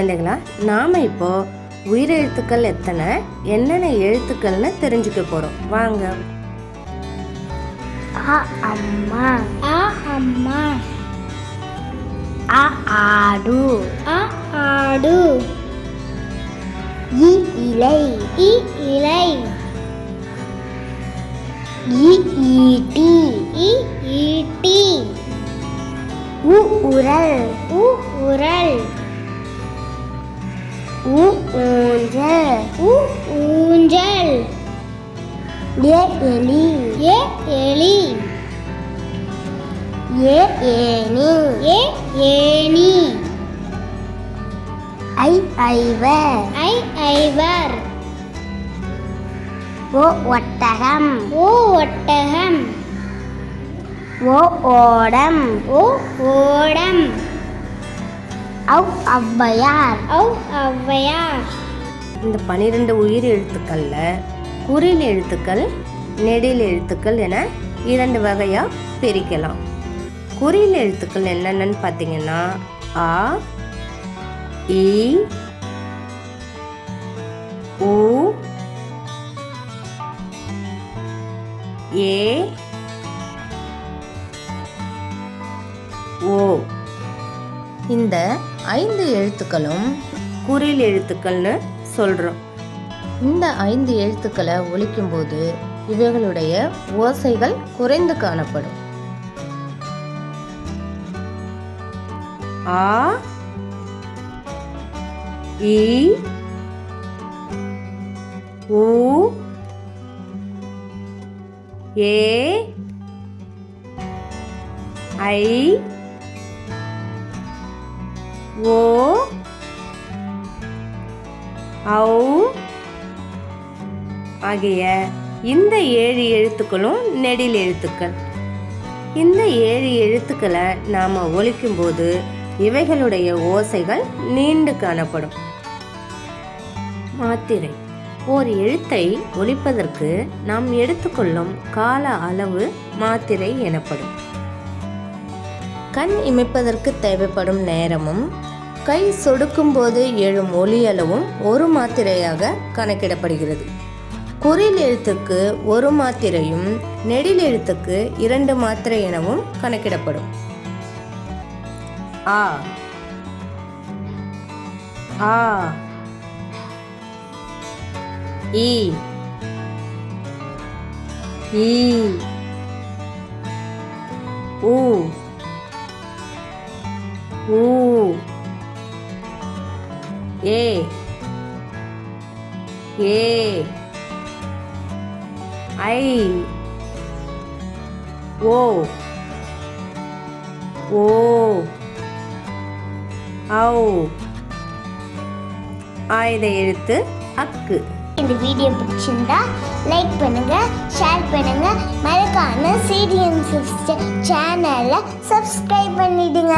குழந்தைகளா நாம் இப்போ உயிரெழுத்துக்கள் எத்தனை என்னென்ன எழுத்துக்கள்னு தெரிஞ்சுக்க போகிறோம் வாங்க. அ அம்மா. ஆ அம்மா. அ ஆடு. ஆ ஆடு. இ இலை. இ இலை. இ ஈட்டி. இ ஈட்டி. உ உரல். உ உரல். உ ஊஞ்சல். உ ஊஞ்சல் ஏ எலி. ஏ எலி. ஏ ஏனி ஏ ஏனி ஐ ஐவர். ஐ ஐவர். ஓ ஒட்டகம். ஓ ஒட்டகம். ஓ ஓடம். ஓ ஓடம். ஔ ஔவையார். ஔ ஔவையார். இந்த பனிரெண்டு உயிர் எழுத்துக்கள்ல குறில் எழுத்துக்கள் நெடில் எழுத்துக்கள் என இரண்டு வகையாக பிரிக்கலாம். குறில் எழுத்துக்கள் என்னென்னு பார்த்தீங்கன்னா ஆ இ உ ஏ ஓ. இந்த ஐந்து எழுத்துக்களும் குறில் எழுத்துக்கள்னு சொல்கிறோம் இந்த ஐந்து எழுத்துக்களை ஒலிக்கும்போது இவைகளுடைய ஓசைகள் குறைந்து காணப்படும். ஆ இ உ ஏ ஐ ஓ ஔ ஆகிய இந்த ஏழு எழுத்துக்களும் நெடில் எழுத்துக்கள். இந்த ஏழு எழுத்துக்களை நாம் ஒழிக்கும்போது இவைகளுடைய ஓசைகள் நீண்டு காணப்படும். மாத்திரை. ஓர் எழுத்தை ஒழிப்பதற்கு நாம் எடுத்துக்கொள்ளும் கால அளவு மாத்திரை எனப்படும். கண் இமைப்பதற்கு தேவைப்படும் நேரமும் கை சொடுக்கும் போது எழும் ஒலி அளவும் ஒரு மாத்திரையாக கணக்கிடப்படுகிறது. குறில் எழுத்துக்கு ஒரு மாத்திரையும் நெடில் எழுத்துக்கு இரண்டு மாத்திரை எனவும் கணக்கிடப்படும். ஆ. ஆ. ஈ. ஈ. ஊ. ஊ ஏ ஏ ஐ ஓ ஓ ஔ ஆயுத எழுத்து அக்கு. இந்த வீடியோ பிடிச்சிருந்தா லைக் பண்ணுங்க ஷேர் பண்ணுங்க. மறக்காம சிடிஎம் சிஸ்டர் சேனலை சப்ஸ்கிரைப் பண்ணிடுங்க.